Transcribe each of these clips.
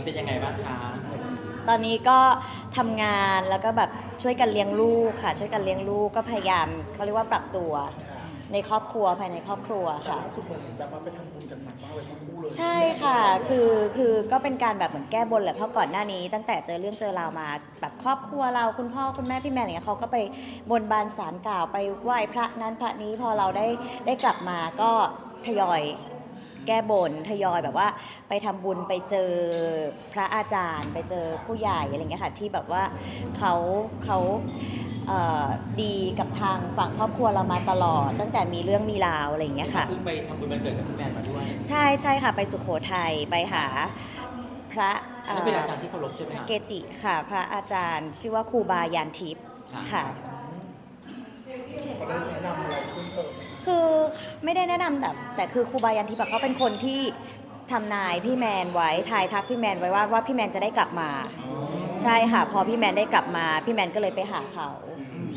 นี้เป็นยังไงบ้างคะตอนนี้ก็ทำงานแล้วก็แบบช่วยกันเลี้ยงลูกค่ะ ช่วยกันเลี้ยงลูกก็พยายามเขาเรียกว่าปรับตัวในครอบครัวภายในครอบครัวแต่ค่ะ ล่าสุดเหมือนแบบว่าไปทำบุญกันหนักมากเลยทั้งคู่เลยใช่ค่ะ คือ คือก็เป็นการแบบเหมือนแก้บนแหละ เพราะก่อนหน้านี้ตั้งแต่เจอเรื่องเจอราวมาแบบครอบครัวเราคุณพ่อคุณแม่พี่แม่อะไรเงี้ยเขาก็ไปบนบานสารกล่าวไปไหว้พระนั้นพระนี้พอเราได้ได้กลับมาก็ทยอย แก้บนทยอยแบบว่า ไปทำบุญไปเจอพระอาจารย์ ไปเจอผู้ใหญ่อะไรเงี้ยค่ะที่แบบว่าเขาเขาเอ่อดีกับทางฝั่งครอบครัวเรามาตลอด ตั้งแต่มีเรื่องมีราวอะไรอย่างเงี้ยค่ะเพิ่งไปทำบุญวันเกิดกับพี่แมนมาด้วยใช่ใช่ค่ะ ไปสุโขทัยไปหาพระอันนั้นเป็นอาจารย์ที่เคารพใช่ไหมคะเกจิค่ะ พระอาจารย์ชื่อว่าครูบายานทิพย์ค่ะเขาได้แนะนำอะไรเพิ่มเติมไหม คือไม่ได้แนะนำแต่แต่คือครูบายันทิพย์อะเขาเป็นคนที่ทำนายพี่แมนไว้ทายทักพี่แมนไว้ว่าว่าพี่แมนจะได้กลับมา ใช่ค่ะ พอพี่แมนได้กลับมา พี่แมนก็เลยไปหาเขา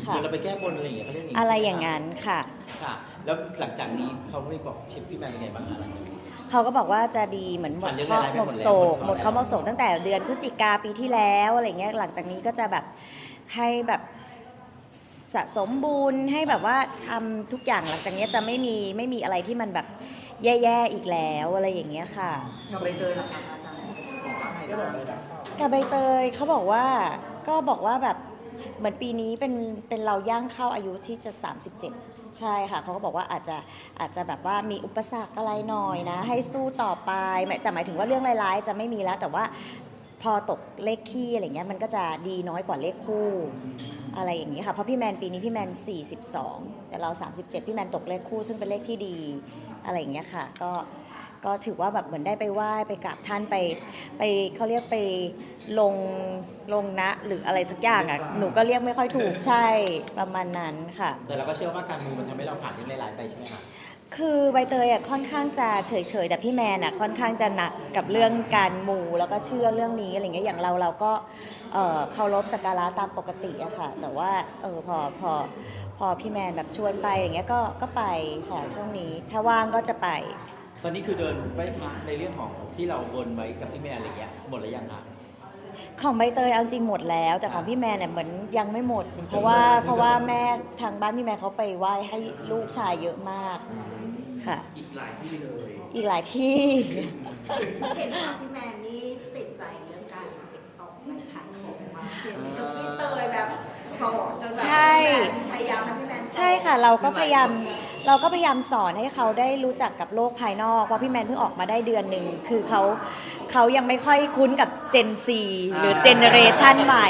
เหค่ะมือนเราไปแก้บนอะไรอย่างเงี้ยเขาเรียกอะไรอย่างนั้นค่ะ ค่ะ แล้วหลังจากนี้เขาไม่บอกเช็คพี่แมนเป็นไงบ้างคะหลังจากนี้ เขาก็บอกว่าจะดีเหมือนหมดผ่านเรื่องเคราะร้ายห์ๆไปหหมมดดแล้วโศกหหมมดดแล้วเคราะห์หมดโศกตั้งแต่เดือนพฤศจิกาปีที่แล้วอะไรเงี้ยหลังจากนี้ก็จะแบบให้แบบ สะสมบุญให้แบบว่าทำทุกอย่างหลังจากนี้จะไม่มีไม่มีอะไรที่มันแบบแย่ๆอีกแล้วอะไรอย่างเงี้ยค่ะ กับใบเตยล่ะคะอาจารย์บอกว่าไงได้บอกบ้างอะไรบ้างเปล่ากับใบเตยเขาบอกว่าก็บอกว่าแบบเหมือนปีนี้เป็นเป็นเราย่างเข้าอายุที่จะ 37 ใช่ค่ะเขาก็บอกว่าอาจจะอาจจะแบบว่ามีอุปสรรคอะไรหน่อยนะ ให้สู้ต่อไปหมายแต่หมายถึงว่าเรื่องร้ายๆจะไม่มีแล้ว แต่ว่า พอตกเลขคี่อะไรเงี้ยมันก็จะดีน้อยกว่าเลขคู่ อะไรอย่างนี้ค่ะเพราะพี่แมนปีนี้พี่แมน 42 แต่เรา 37 พี่แมนตกเลขคู่ ซึ่งเป็นเลขที่ดีอะไรอย่างเงี้ยค่ะก็ก็ถือว่าแบบเหมือนได้ไปไหว้ไปกราบท่านไป ไปเขาเรียกไปลงลงนะหรืออะไรสักอย่างอะหนูก็เรียกไม่ค่อยถูกใช่ประมาณนั้นค่ะ แต่เราก็เชื่อว่าการมูมันทำให้เราผ่านเรื่องร้ายๆไปใช่ไหมคะ คือใบเตยอะค่อนข้างจะเฉยๆแต่พี่แมนอะค่อนข้างจะหนักกับเรื่องการมูแล้วก็เชื่อเรื่องนี้อะไรเงี้ยอย่างเราเราก็เอ่อเคารพสักการะตามปกติอะค่ะ แต่ว่าเออพอพอพอพี่แมนแบบชวนไปอย่างเงี้ยก็ก็ไปค่ะช่วงนี้ ถ้าว่างก็จะไป ตอนนี้คือเดินไหว้พระในเรื่องของที่เราบนไว้กับพี่แมนอะไรอย่างเงี้ยหมดแล้วยังคะ ของใบเตยเอาจริงหมดแล้ว แต่ของพี่แมนเนี่ยเหมือนยังไม่หมด เพราะว่าเพราะว่าแม่ทางบ้านพี่แมนเขาไปไหว้ให้ลูกชายเยอะมาก ค่ะ อีกหลายที่เลยอีกหลายที่ เห็นว่าพี่แมนนี่ติดใจเรื่องการติดต่อในขายของมากเห็นกับพี่เตยแบบสอนจนแบบใช่พี่แมนพยายามนะพี่แมนสอนใช่ค่ะ เราก็พยายามเราก็พยายามสอนให้เขาได้รู้จักกับโลกภายนอกเพราะพี่แมนเพิ่งออกมาได้เดือนหนึ่งคือเขาเขายังไม่ค่อยคุ้นกับ Gen Z หรือเจเนเรชันใหม่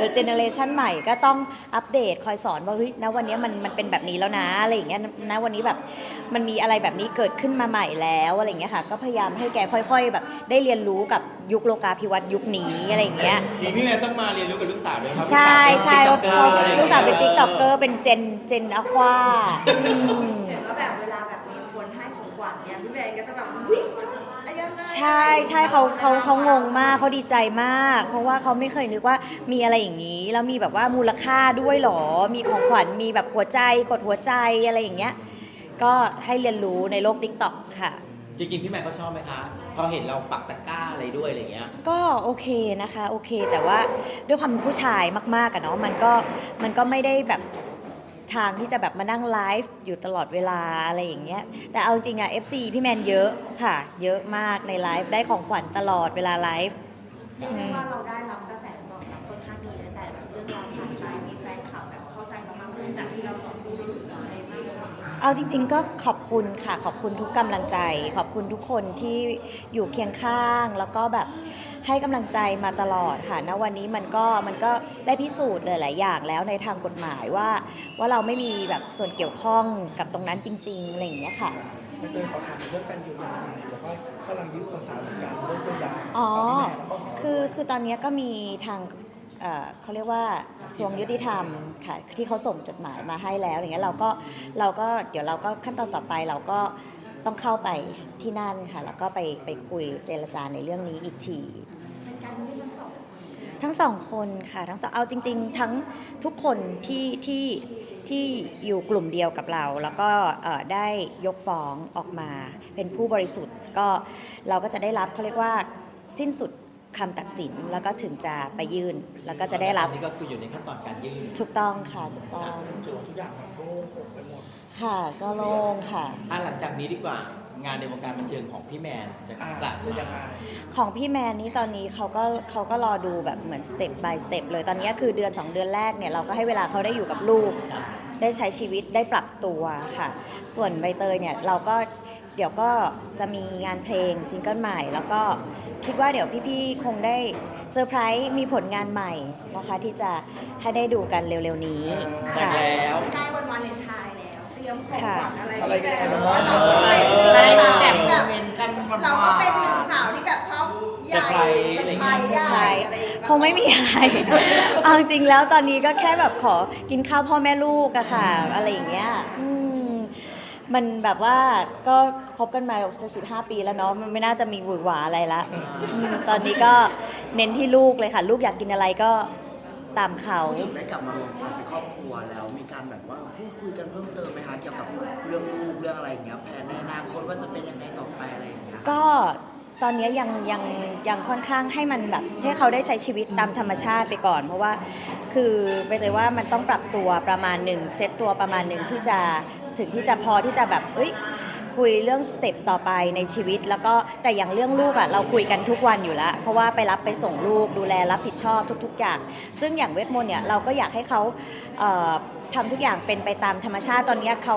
หรือเจเนเรชันใหม่ก็ต้องอัปเดตคอยสอนว่าเฮ้ยนะวันนี้มันมันเป็นแบบนี้แล้วนะอะไรอย่างเงี้ยนะวันนี้แบบมันมีอะไรแบบนี้เกิดขึ้นมาใหม่แล้วอะไรอย่างเงี้ยค่ะก็พยายามให้แกค่อย ๆ แบบได้เรียนรู้กับยุคโลกาภิวัตน์ยุคนี้อะไรอย่างเงี้ยมีพี่แมนต้องมาเรียนรู้กับลูกสาวด้วยครัใช่ใช่ลูเขากสาวเป็น TikToker ลูกสาวเป็นติ๊กต็อกเกอร์เป็นเจนเจนอควา เห็นว่าแบบเวลาแบบ ใช่ใช่เขาเขาเขางงมากเขาดีใจมาก เพราะว่าเขาไม่เคยนึกว่ามีอะไรอย่างนี้ แล้วมีแบบว่ามูลค่าด้วยเหรอ มีของขวัญมีแบบหัวใจกดหัวใจอะไรอย่างเงี้ยก็ให้เรียนรู้ในโลกติ๊กต็อกค่ะ จริงๆพี่แมนเขาชอบไหมคะพอเห็นเราปักตะกร้าอะไรด้วยอะไรอย่างเงี้ย ก็โอเคนะคะโอเค แต่ว่าด้วยความเป็นผู้ชายมากๆอะเนาะมันก็มันก็ไม่ได้แบบ ทางที่จะแบบมานั่งไลฟ์อยู่ตลอดเวลาอะไรอย่างเงี้ย แต่เอาจริงอะ FC พี่แมนเยอะค่ะ เยอะมากในไลฟ์ได้ของขวัญตลอดเวลาไลฟ์ เรียกได้ว่าเราได้รับกระแสตอบ เอาจริง ๆ ก็ขอบคุณค่ะ ขอบคุณทุกกำลังใจ ขอบคุณทุกคนที่อยู่เคียงข้าง แล้วก็แบบให้กำลังใจมาตลอดค่ะณวันนี้มันก็มันก็ได้พิสูจน์หลายๆอย่างแล้วในทางกฎหมายว่า ว่าเราไม่มีแบบส่วนเกี่ยวข้องกับตรงนั้นจริงๆอะไรอย่างเงี้ยค่ะ ไม่เคยขอถามเรื่องการเยียวยาแล้วก็กำลังยื่นภาษานเหมือนกันเรื่องเยียวยาอ๋อของพี่แม่แล้วก็ของเราคือคือตอนนี้ก็มีทาง เอ่อเขาเรียกว่ากระทรวงยุติธรรมค่ะที่เขาส่งจดหมายมาให้แล้วอย่างเงี้ยเราก็เราก็เดี๋ยวเราก็ขั้นตอนต่อไปเราก็ต้องเข้าไปที่นั่นค่ะแล้วก็ไปไปคุยเจรจาในเรื่องนี้อีกที เป็นการยื่นทั้งสองทั้งสองคนค่ะทั้งสองเอาจริง ๆ ทั้งทุกคนที่ที่ที่อยู่กลุ่มเดียวกับเรา แล้วก็เอ่อได้ยกฟ้องออกมา เป็นผู้บริสุทธิ์ก็เราก็จะได้รับเขาเรียกว่าสิ้นสุด คำตัดสินแล้วก็ถึงจะไปยื่น แล้วก็จะได้รับ อันนี้ก็คืออยู่ในขั้นตอนการยื่นถูกต้องค่ะถูกต้องถือว่าทุกอย่างมันโล่งอกไปหมด ค่ะก็โล่งค่ะ อะหลังจากนี้ดีกว่างานในวงการบันเทิงของพี่แมนจะอ่ากลับจะยังไงของพี่แมนนี่ตอนนี้เขาก็เขาก็รอดูแบบเหมือนสเต็ป by สเต็ปเลยตอนนี้คือเดือน 2 เดือนแรกเนี่ยเราก็ให้เวลาเขาได้อยู่กับลูก ได้ใช้ชีวิตได้ปรับตัวค่ะ ส่วนใบเตยเนี่ยเราก็ เดี๋ยวก็จะมีงานเพลงซิงเกิลใหม่ แล้วก็คิดว่าเดี๋ยวพี่ๆ คงได้เซอร์ไพรส์มีผลงานใหม่นะคะ ที่จะให้ได้ดูกันเร็วๆนี้แต่ค่ะ แล้วใกล้วันวาเลนไทน์แล้ว เตรียมของขวัญอะไรอะไรที่กันแบบบ้างเราก็เออเป็นแบแบบบโมเมนต์กันหวานๆเราก็เป็นหนึ่งสาวที่แบบชอบใหญ่เซอร์ไพรส์ใหญ่อะไรอย่างเงี้ยคงไม่มีอะไร เอาจริงๆแล้วตอนนี้ก็แค่แบบขอกินข้าวพ่อแม่ลูกอะค่ะ อะไรอย่างเงี้ยอืม มันแบบว่าก็คบกันมาจะสิบห้าปีแล้วเนาะมันไม่น่าจะมีหวือหวาอะไรละอืมตอนนี้ก็เน้นที่ลูกเลยค่ะ ลูกอยากกินอะไรก็ตามเขา พูดถึงได้กลับมารวมกันเป็นครอบครัวแล้วมีการแบบว่าพูดคุยกันเพิ่มเติมไหมคะเกี่ยวกับเรื่องลูกเรื่องอะไรอย่างเงี้ยแผนในอนาคตว่าจะเป็นยังไงต่อไปอะไรอย่างเงี้ยก็ตอนนี้ยังยังยังค่อนข้างให้มันแบบให้เขาได้ใช้ชีวิตตามธรรมชาติไปก่อน เพราะว่าคือไปเลยว่ามันต้องปรับตัวประมาณหนึ่งเซตตัวประมาณหนึ่งที่จะ ถึงที่จะพอที่จะแบบเอ้ยคุยเรื่องสเต็ปต่อไปในชีวิต แล้วก็แต่อย่างเรื่องลูกอะ่ะเราคุยกันทุกวันอยู่แล้ว เพราะว่าไปรับไปส่งลูกดูแลรับผิดชอบทุก ๆ อย่าง ซึ่งอย่างเวทมนต์เนี่ยเราก็อยากให้เขาเอ่อทำทุกอย่างเป็นไปตามธรรมชาติตอนนี้เขา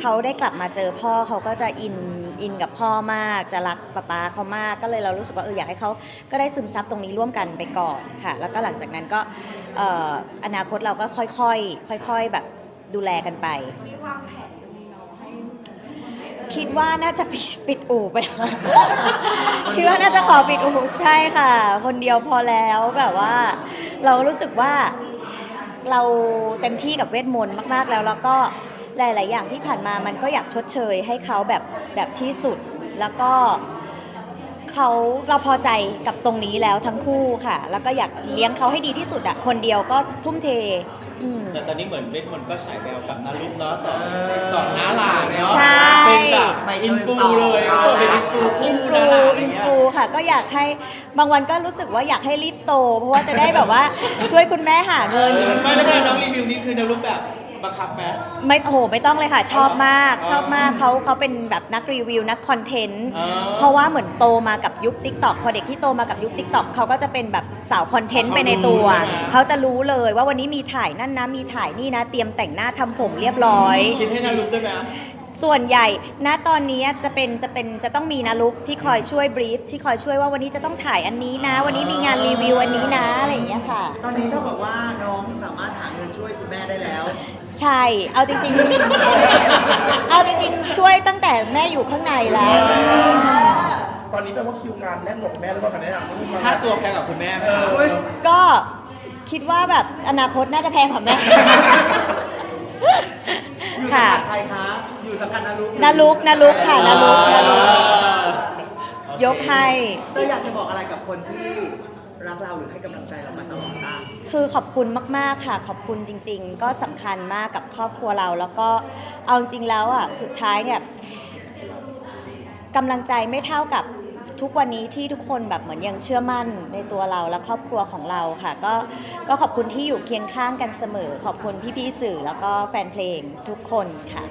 เขาได้กลับมาเจอพ่อเขาก็จะอินอินกับพ่อมากจะรักป๊าป๊าเขามากก็เลยเรารู้สึกว่าเอออยากให้เขาก็ได้ซึมซับตรงนี้ร่วมกันไปก่อนค่ะ แล้วก็หลังจากนั้นก็อออนาคตเราก็ค่อยๆค่อย ๆ แบบดูแลกันไปมีวางแผนจะมีน้องให้ คิดว่าน่าจะปิดปิดอู่ไปแล้ว คิดว่าน่าจะขอปิดอู่ใช่ค่ะ คนเดียวพอแล้วแบบว่า เรารู้สึกว่าเราเต็มที่กับเวทมนต์มาก ๆ แล้วแล้วก็หลาย ๆ อย่างที่ผ่านมามันก็อยากชดเชยให้เขาแบบแบบที่สุดแล้วก็ เขาเราพอใจกับตรงนี้แล้วทั้งคู่ค่ะ แล้วก็อยากเลี้ยงเขาให้ดีที่สุดอะคนเดียวก็ทุ่มเทอืม แต่ตอนนี้เหมือนเวทมนต์ก็ฉายแววกับนารุกเนาะต่อต่อน้าหลานเนาะใช่ เป็นแบบใบเตยอินฟูสองเลยเออเป็นอินฟูอินคู่ฟูน้าหลานอะไรอินเงี้ย ฟูค่ะ ก็อยากให้บางวันก็รู้สึกว่าอยากให้รีบโต เพราะว่าจะได้แบบว่าช่วยคุณแม่หาเงิน ไม่แล้วเวลาน้องรีวิวนี่คือนารุกแบบ บังคับไหมไม่โอ้โหไม่ต้องเลยค่ะ ชอบมากอ๋อชอบมากเขาเขาเป็นแบบนักรีวิวนักคอนเทนต์อ๋อเพราะว่าเหมือนโตมากับยุค t ิ k t o k พอเด็กที่โตมากับยุค t ิ k t o k เขาก็จะเป็นแบบสาวคอนเทนต์ไปในตัว เขาจะรู้เลยว่าวันนี้มีถ่ายนั่นนะมีถ่ายนี่นะ เตรียมแต่งหน้าทำผมเรียบร้อย คิดให้นารุกด้วยไหมส่วนใหญ่ณตอนนี้จะเป็นจะเป็นจะต้องมีนาลุกที่คอยช่วยบรีฟที่คอยช่วยว่าวันนี้จะต้องถ่ายอันนี้นะ วันนี้มีงานรีวิวอันนี้นะอะไรอย่างเงี้ยค่ะ ตอนนี้เท่ากับว่าน้อง ใช่ เอาจริงๆ เอาจริงๆ ช่วยตั้งแต่แม่อยู่ข้างในแล้ว ตอนนี้แปลว่าคิวงานแน่นหนกแม่หรือเปล่าคะเนี่ยไม่มีมาค่าตัวแพงกับคุณแม่ไหมเออเว้ยก็คิดว่าแบบอนาคตน่าจะแพงกว่าแม่ อยู่สังค่ะ กัดใครคะ อยู่สังกัดนารุกนาลุกนาลุกค่ะนาลุกนาลุกยกให้เต้ยอยากจะบอกอะไรกับคนที่ รักเราหรือให้กำลังใจเรามาตลอดบ้างคือขอบคุณมาก ๆ ค่ะ ขอบคุณจริง ๆ ก็สำคัญมากกับครอบครัวเรา แล้วก็เอาจริงแล้วอะสุดท้ายเนี่ยกำลังใจไม่เท่ากับทุกวันนี้ที่ทุกคนแบบเหมือนยังเชื่อมั่นในตัวเราและครอบครัวของเราค่ะ ก็ก็ขอบคุณที่อยู่เคียงข้างกันเสมอ ขอบคุณพี่ๆสื่อแล้วก็แฟนเพลงทุกคนค่ะ